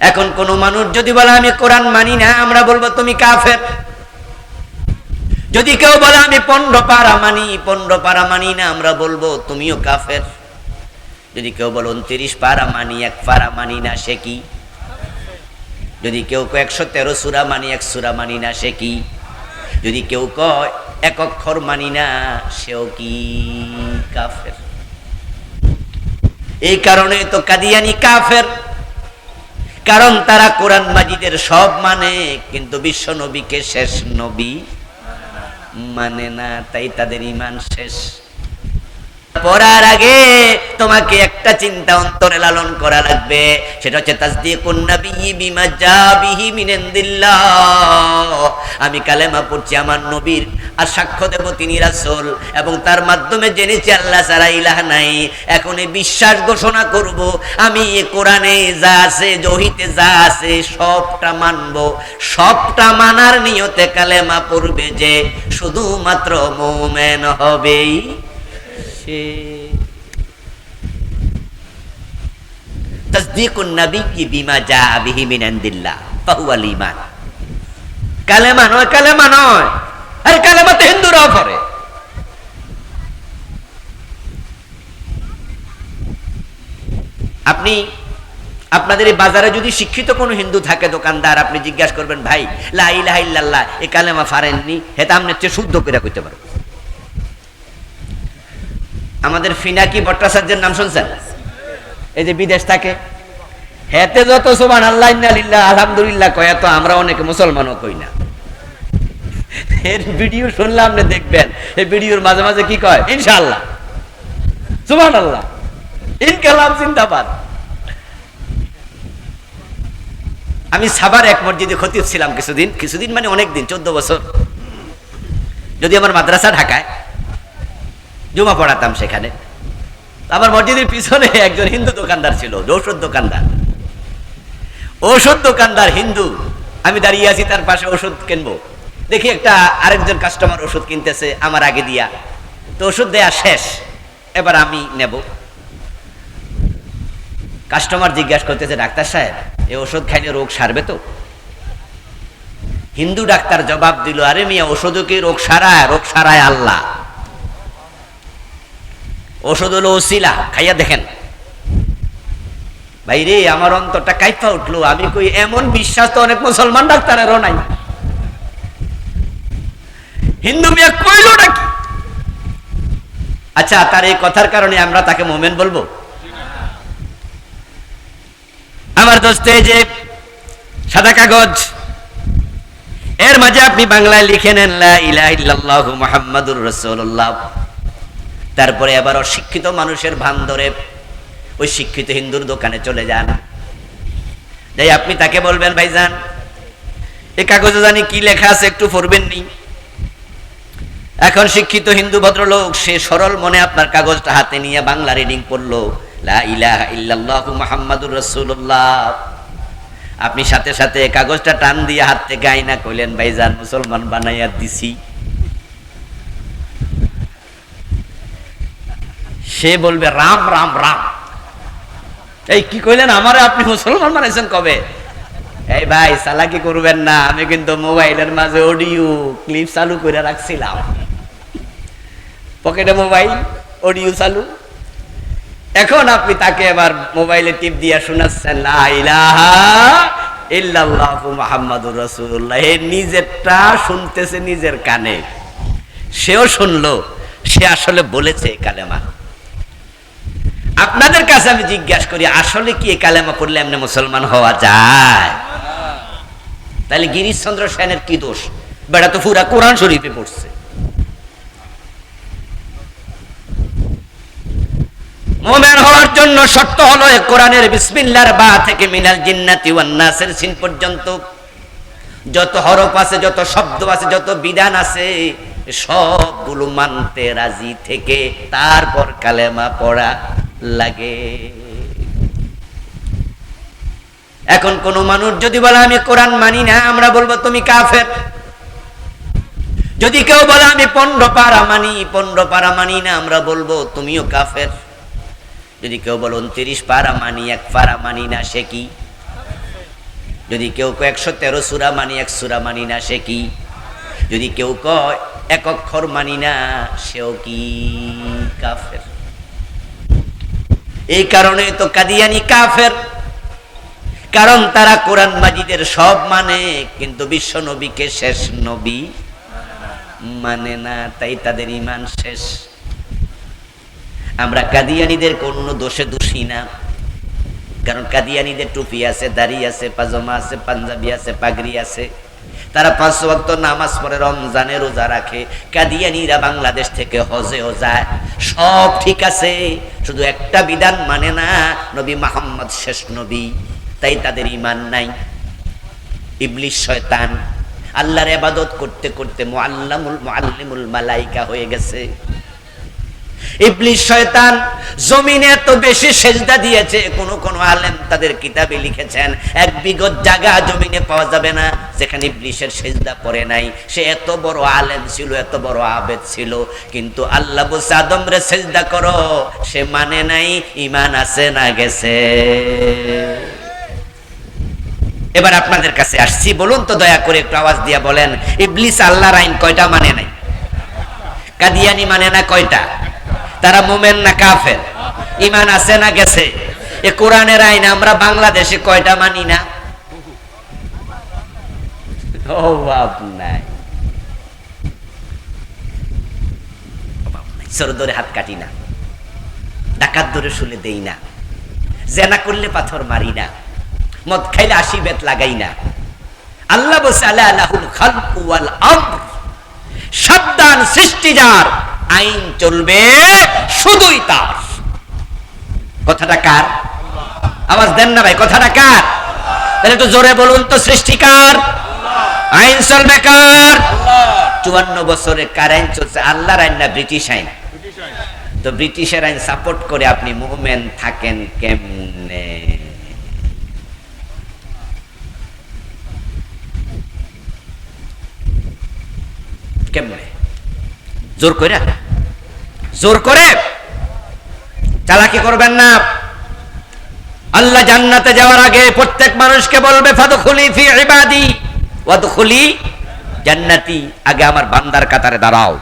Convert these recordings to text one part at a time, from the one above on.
এখন কোন মানুষ যদি বলে, আমি কোরআন মানি না, আমরা বলব, তুমি কাফের। যদি কেউ বলে, আমি পনেরো পারা মানি, পনেরো পারা মানি না, আমরা বলব, তুমিও কাফের। যদি কেউ বলে, উনত্রিশ পারা মানি, এক পারা মানি না, সে কি? যদি কেউ কয়, একশো তেরো সুরা মানি, এক সুরা মানি না, সে কি? যদি কেউ কয়, এক অক্ষর মানি না, সেও কি? কাফের। এই কারণে তো কাদিয়ানি কাফের। কারণ তারা কোরআন মাজিদের সব মানে কিন্তু বিশ্ব নবীকে শেষ নবী মানে না, তাই তাদের ইমান শেষ। পড়ার আগে তোমাকে একটা চিন্তা অন্তরে লালন করা লাগবে। সেটা হচ্ছে তাসদিকুন নাবিয়্যি বিমা জাবিহি মিনান্দিল্লাহ। আমি কালেমা পড়ছি আমার নবীর আর সাক্ষ্য দেব তিনি রাসূল এবং তার মাধ্যমে জেনেছি আল্লাহ ছাড়া ইলাহ নাই। এখন এই বিশ্বাস ঘোষণা করব, আমি এ কোরআনে যা আছে, জহিতে যা আছে, সবটা মানব। সবটা মানার নিয়তে কালেমা পড়বে যে শুধুমাত্র মোমেন হবেই। সে তাসদিকুন নাবিয়্যি বিমা জা বিহি কালেমা নয় কালেমা নয়, আরে কালেমা তো হিন্দুরাও আপনি, আপনাদের এই বাজারে যদি শিক্ষিত কোনো হিন্দু থাকে, দোকানদার, আপনি জিজ্ঞাসা করবেন, ভাই, লা ইলাহা ইল্লাল্লাহ এই কালেমা ফারেননি হেতা শুদ্ধ করে কইতে পারো। আমাদের ফিনাকি ভট্টাচার্যের নাম শুনছেন? এই যে বিদেশ থাকে। হেতে যত সোমান আল্লাহ আলহামদুলিল্লাহ কয় তো আমরা অনেকে মুসলমানও কই না। এর ভিডিও শুনলে আপনি দেখবেন, এই ভিডিওর মাঝে মাঝে কি কয়? ইনশাআল্লাহ। সুবহান আল্লাহ ইনকালাম জিন্দাবাদ। আমি সাবার এক মসজিদে খতিব ছিলাম কিছুদিন কিছুদিন মানে অনেক দিন চোদ্দ বছর। যদি আমার মাদ্রাসা ঢাকায় জুমা পড়াতাম সেখানে। আমার মসজিদের পিছনে একজন হিন্দু দোকানদার ছিল ঔষধ দোকানদার। ঔষধ দোকানদার হিন্দু, আমি দাঁড়িয়ে আছি তার পাশে ওষুধ কিনবো। দেখি একটা আরেকজন কাস্টমার ওষুধ কিনতেছে আমার আগে দিয়া। তো ওষুধ দেয়া শেষ, এবার আমি নেব। কাস্টমার জিজ্ঞাসা করতেছে, ডাক্তার সাহেব এই ওষুধ খাইলে রোগ সারবে তো? হিন্দু ডাক্তার জবাব দিল, আরে মিয়া ওষুধও কি রোগ সারায়? রোগ সারায় আল্লাহ। ওষুধ হলো ওসিলা খাইয়া দেখেন। ভাই রে আমার অন্তরটা কাইপা উঠল, আমি কই, এমন বিশ্বাস তো অনেক মুসলমান ডাক্তারেরও নাই। হিন্দু কইল নাকি আচ্ছা তার এই কথার কারণে আমরা তাকে মোমেন বলব। আমার দোস্তে যে সাদা কাগজ, এর মাঝে আপনি বাংলায় লিখে নেন, লা ইলাহা ইল্লাল্লাহু মুহাম্মাদুর রাসূলুল্লাহ। তারপরে আবার অশিক্ষিত মানুষের ভান ধরে ওই শিক্ষিত হিন্দুর দোকানে চলে যান। যাই আপনি তাকে বলবেন, ভাইজান এই কাগজে জানি কি লেখা আছে, একটু পড়বেন নি? এখন শিক্ষিত হিন্দু ভদ্রলোক, সে সরল মনে আপনার কাগজটা হাতে নিয়ে বাংলা রিডিং পড়ল। লা ইলাহা ইল্লাল্লাহু মুহাম্মাদুর রাসূলুল্লাহ। আপনি সাথে সাথে কাগজটা টান দিয়ে হাত থেকে আইনা কইলেন ভাইজান, মুসলমান বানাইয়া দিছি। সে বলবে, রাম রাম রাম। এই কি কইলেন? আমারে আপনি মুসলমান বানাইছেন কবে? এই ভাই সালাকি করবেন না। আমি কিন্তু মোবাইলের মাঝে অডিও ক্লিপ চালু করে রাখছিলাম। পকেটে মোবাইল, অডিও চালু। এখন আপনি তাকে এবার মোবাইলে টিপ দিয়া শোনাচ্ছেন নিজেরটা শুনতেছে নিজের কানে। সেও শুনলো, সে আসলে বলেছে কালেমা। আপনাদের কাছে আমি জিজ্ঞাসা করি, আসলে কি কালেমা পড়লে এমনি মুসলমান হওয়া যায়? তাহলে গিরিশচন্দ্র সেনের কি দোষ? বেড়া তো পুরা কোরআন শরীফে পড়ছে। মোমেন হওয়ার জন্য শর্ত হলো কোরআনের বিসমিল্লার বা থেকে মিনাল জিন্নাতি সিন পর্যন্ত যত হরফ আছে, যত শব্দ আছে, যত বিধান আছে, সবগুলো মানতে রাজি থেকে তারপর কালেমা পড়া লাগে। এখন কোন মানুষ যদি বলে, আমি কোরআন মানি না, আমরা বলব, তুমি কাফের। যদি কেউ বলে, আমি পনেরো পারা মানি, পনেরো পারা মানি না, আমরা বলব, তুমিও কাফের। যদি কেউ বলো, উনত্রিশ পারা মানি, এক পারা মানি না, সে কি? যদি কেউ কয়, একশো তেরো সুরা মানি, এক সুরা মানি না, সে কি? যদি কেউ কয় এক অক্ষর মানি না, সেও কি কাফের? এই কারণে তো কাদিয়ানি কাফের। কারণ তারা কোরআন মাজিদের সব মানে কিন্তু বিশ্ব নবীকে শেষ নবী মানে না, তাই তাদের ইমান শেষ। আমরা কাদিয়ানিদের কোনো দোষে দোষী না। কারণ কাদিয়ানিদের টুপি আছে, দাড়ি আছে, পাজামা আছে, পাঞ্জাবি আছে, পাগড়ি আছে। তারা পাঁচ ওয়াক্ত নামাজ পড়ে রমজানে রোজা রাখে, কাদিয়ানিরা বাংলাদেশ থেকে হজেও যায়। সব ঠিক আছে, শুধু একটা বিধান মানে না, নবী মোহাম্মদ শেষ নবী, তাই তাদের ইমান নাই। ইবলিশ শয়তান, আল্লাহর এবাদত করতে করতে মোয়াল্লামুল মোয়াল্লিমুল মালাইকা হয়ে গেছে। ইবলিশ শয়তান জমিনে এত বেশি সেজদা দিয়েছে, কোন কোন আলেম তাদের কিতাবে লিখেছেন, এক বিগত জায়গা জমিনে পাওয়া যাবে না, যেখানে ইবলিশের সেজদা পড়ে নাই। সে এত বড় আলেম ছিল, এত বড় আবেদ ছিল, কিন্তু আল্লাহ বসে আদম রে, সেজদা করো। সে মানে নাই ইমান আছে না গেছে। এবার আপনাদের কাছে আসছি, বলুন তো দয়া করে একটু আওয়াজ দিয়া বলেন, ইবলিস আল্লাহর আইন কয়টা মানে নাই? কাদিয়ানি মানে না কয়টা? তারা মোমেন না কাফের। ইমান আছে না গেছে? এ কোরআনের আইন, আমরা বাংলাদেশে কয়টা মানি না? হাত কাটি না। ডাকাত ধরে শুলে দেই না। জেনা করলে পাথর মারি না। মদ খাইলে আশি বেত লাগাই না। আল্লাহ বসে আল্লাহ সাবধান সৃষ্টি যার। আইন চলবে শুধুই তার। কথাটা কার? আওয়াজ দেন না ভাই, কথাটা কার? তাহলে একটু জোরে বলুন তো সৃষ্টিকার আইন চলবে কার? চুয়ান্ন বছরে কার আইন চলছে, আল্লাহর আইন না ব্রিটিশ আইন? তো ব্রিটিশের আইন সাপোর্ট করে আপনি মুভমেন্ট থাকেন কেমনে? কেমনে? জোর করে জোর করে। চালাকি করবেন না। আল্লাহ জান্নাতে যাওয়ার আগে প্রত্যেক মানুষকে বলবে, ফাদখুলি ফি ইবাদি ওয়াদখুলি জান্নাতি। আগে আমার বান্দার কাতারে দাঁড়াও।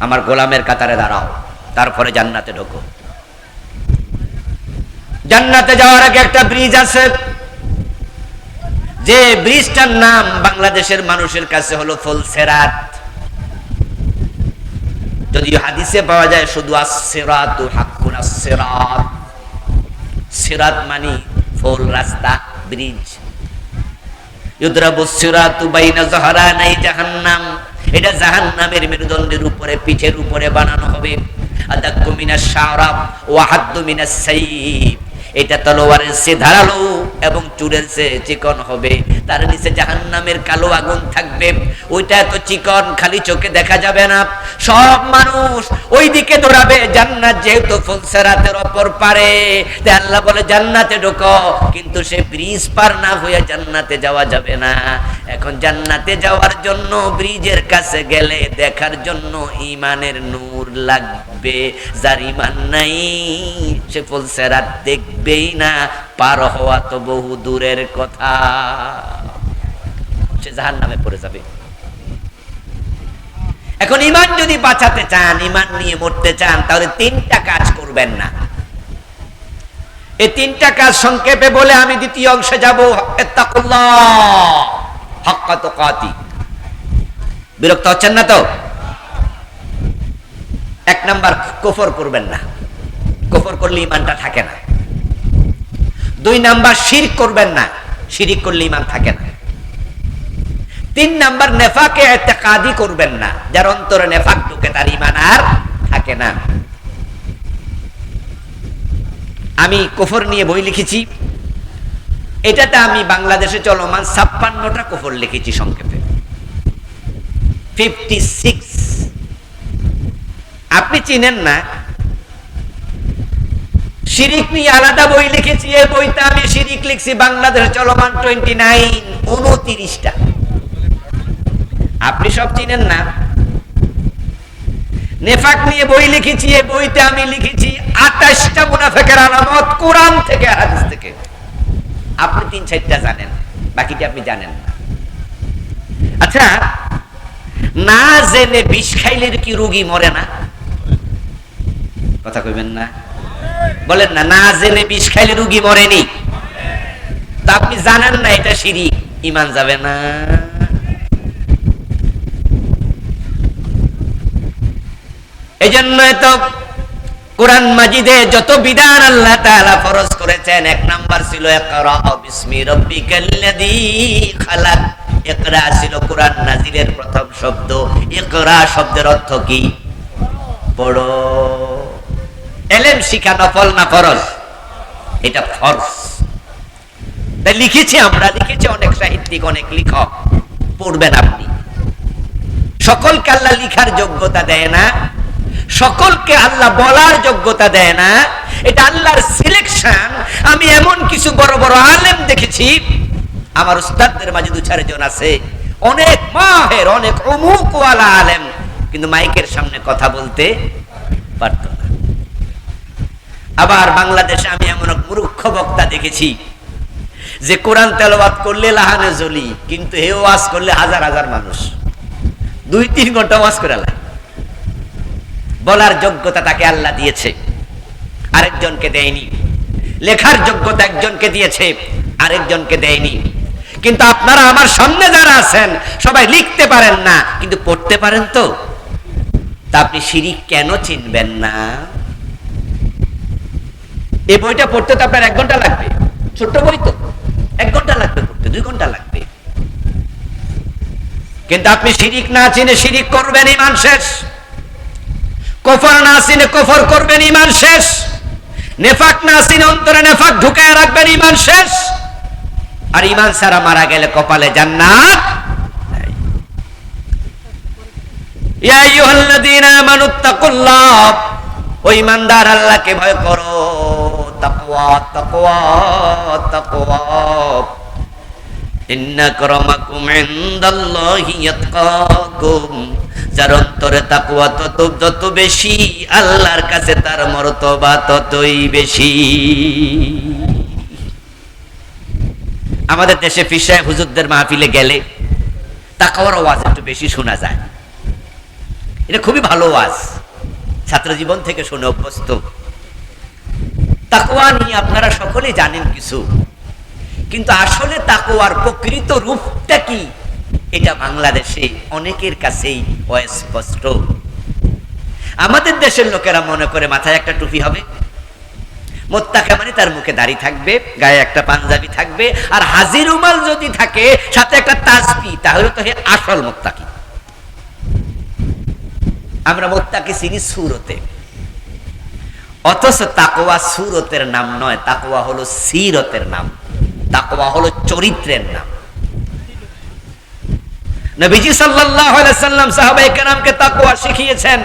আমার গোলামের কাতারে দাঁড়াও। তারপরে জান্নাতে ঢোকো। জান্নাতে যাওয়ার আগে একটা ব্রিজ আছে। যে ব্রিজটার নাম বাংলাদেশের মানুষের কাছে হলো ফুলসেরাত। যদিও হাদিসে পাওয়া যায় শুধু আসেরাত হাক্কুন আসেরাত সিরাত মানি ফোল রাস্তা, ব্রিজ। ইউদ্রাবু বাইনা জাহান্নাম। এটা জাহান্নামের মেরুদণ্ডের উপরে, পিঠের উপরে বানানো হবে। আদাক্কু শারাব মিনাস সাইফ এটা তলোয়ারের সে ধারালো এবং চুরের সে চিকন হবে। তার নিচে জাহান্নামের কালো আগুন থাকবে। ওইটা এত চিকন, খালি চোখে দেখা যাবে না। সব মানুষ ওই দিকে দৌড়াবে। জান্নাত যেহেতু ফুলসেরাতের অপর পারে, তাই আল্লাহ বলে, জান্নাতে ঢোকো। কিন্তু সে ব্রিজ পার না হয়ে জান্নাতে যাওয়া যাবে না। এখন জান্নাতে যাওয়ার জন্য, ব্রিজের কাছে গেলে দেখার জন্য ইমানের নূর লাগবে। যার ইমান নাই, সে ফুলসেরাত দেখবেই না, পার হওয়া তো বহু দূরের কথা। সে জাহান নামে পড়ে যাবে। এখন ইমান যদি বাঁচাতে চান ইমান নিয়ে মরতে চান, তাহলে তিনটা কাজ করবেন না। এই তিনটা কাজ সংক্ষেপে বলে আমি দ্বিতীয় অংশে যাব। বিরক্ত হচ্ছেন না তো? এক নাম্বার, কফর করবেন না। কফর করলে ইমানটা থাকে না। দুই নাম্বার শির করবেন না। শিরিক করলে ইমান থাকে না। তিন নাম্বার, নেফাকে এতেকাদি করবেন না। যার অন্তরে নেফাক ঢুকে, তার ইমান আর থাকে না। আমি কফর নিয়ে বই লিখেছি। এটাতে আমি বাংলাদেশে চলমান ছাপ্পান্নটা কফর লিখেছি সংক্ষেপে। ফিফটি সিক্স আপনি চিনেন না? শিরিক নিয়ে আলাদা বই লিখেছি, এই বইতে আমি শিরিক লিখছি, বাংলাদেশে চলমান টোয়েন্টি নাইন উনতিরিশটা। আপনি সব চিনেন না? নেফাক নিয়ে বই লিখেছি, এই বইতে আমি লিখেছি আঠাশটা মুনাফেকের আলামত, কোরআন থেকে, হাদিস থেকে। আপনি তিন চারটা জানেন, বাকিটা আপনি জানেন না। আচ্ছা না জেনে বিষ খাইলে কি রোগী মরে না? কথা কইবেন না। বলেন না না জেনে বিষ খাইলে রুগী মরেনি। তা আপনি জানেন না, এটা সিঁড়ি, ইমান যাবে না। এই জন্য তো কোরআন মাজিদে যত বিধান আল্লাহ তাআলা ফরজ করেছেন, এক নাম্বার ছিল ইকরা বিসমি রাব্বিকাল্লাযী খালাক। ইকরা ছিল কোরআন নাজিলের প্রথম শব্দ। ইকরা শব্দের অর্থ কি? পড়ো এলেম শিখা নফল না ফরজ? এটা ফরজ। তাই লিখেছি আমরা, লিখেছি অনেক সাহিত্যিক, অনেক লেখক, পড়বেন আপনি। সকলকে আল্লাহ লিখার যোগ্যতা দেয় না। সকলকে আল্লাহ বলার যোগ্যতা দেয় না। এটা আল্লাহর সিলেকশন আমি এমন কিছু বড় বড় আলেম দেখেছি। আমার উস্তাদদের মাঝে দু চারজন আছে। অনেক মাহের, অনেক অমুক ওয়ালা আলেম। কিন্তু মাইকের সামনে কথা বলতে পারত না। আবার বাংলাদেশে আমি এমন এক মূর্খ বক্তা দেখেছি যে কোরআন তেলাওয়াত করলে লাহানে জলি কিন্তু হে ওয়াজ করলে হাজার হাজার মানুষ। দুই তিন ঘণ্টা ওয়াজ করে লাই বলার যোগ্যতা তাকে আল্লাহ দিয়েছে। আরেকজনকে দেয়নি। লেখার যোগ্যতা একজনকে দিয়েছে, আরেকজনকে দেয়নি। কিন্তু আপনারা আমার সামনে যারা আছেন, সবাই লিখতে পারেন না, কিন্তু পড়তে পারেন তো। তা আপনি শিরিক কেন চিনবেন না? এই বইটা পড়তে তো আপনার এক ঘণ্টা লাগবে। ছোট্ট বই তো। এক ঘণ্টা লাগবে পড়তে, দুই ঘণ্টা লাগবে। কিন্তু আপনি শিরিক না চিনে শিরিক করবেন, ইমান শেষ। কফর না চিনে কফর করবেন ইমান শেষ। নেফাক না চিনে অন্তরে নেফাক ঢুকায় রাখবেন ইমান শেষ। আর ইমান ছাড়া মারা গেলে কপালে নাই। ইয়া আইয়ুহাল্লাযীনা ভয় করো। যার অন্তরে তাকওয়া তত, যত বেশি আল্লাহর কাছে তার মর্তবা ততই বেশি। আমাদের দেশে ফিসায় হুজুরদের মাহফিলে গেলে তাকওয়ার আওয়াজ একটু বেশি শোনা যায়। এটা খুবই ভালো ওয়াজ ছাত্র জীবন থেকে শুনে অভ্যস্ত। তাকওয়া নিয়ে আপনারা সকলেই জানেন কিছু। কিন্তু আসলে তাকওয়ার প্রকৃত রূপটা কি? এটা বাংলাদেশে অনেকের কাছেই অস্পষ্ট আমাদের দেশের লোকেরা মনে করে মাথায় একটা টুপি হবে। মোত্তাকা মানে তার মুখে দাড়ি থাকবে, গায়ে একটা পাঞ্জাবি থাকবে, আর হাজির উমাল যদি থাকে, সাথে একটা তাজবি তাহলে তো হে আসল মোত্তাকি। আমরা মোত্তাকি চিনি সুরতে। অথচ তাকোয়া সুরতের নাম নয় তাকোয়া হলো সিরতের নাম। তাকোয়া হলো চরিত্রের নাম। নবীজি সাল্লাল্লাহু আলাইহি সাল্লাম সাহাবায়ে কেরামকে তাকওয়া শিখিয়েছেন।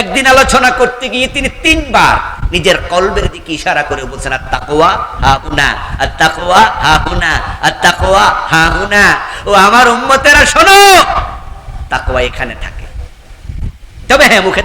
একদিন আলোচনা করতে গিয়ে তিনি তিনবার নিজের কলবের দিকে ইশারা করে বলছেন, আর তাকওয়া হা হুনা, আর তাকওয়া হা হুনা, আর তাকওয়া হা হুনা। ও আমার উম্মতেরা, শোনো, তাকওয়া এখানে থাকে। তবে হ্যাঁ মুখে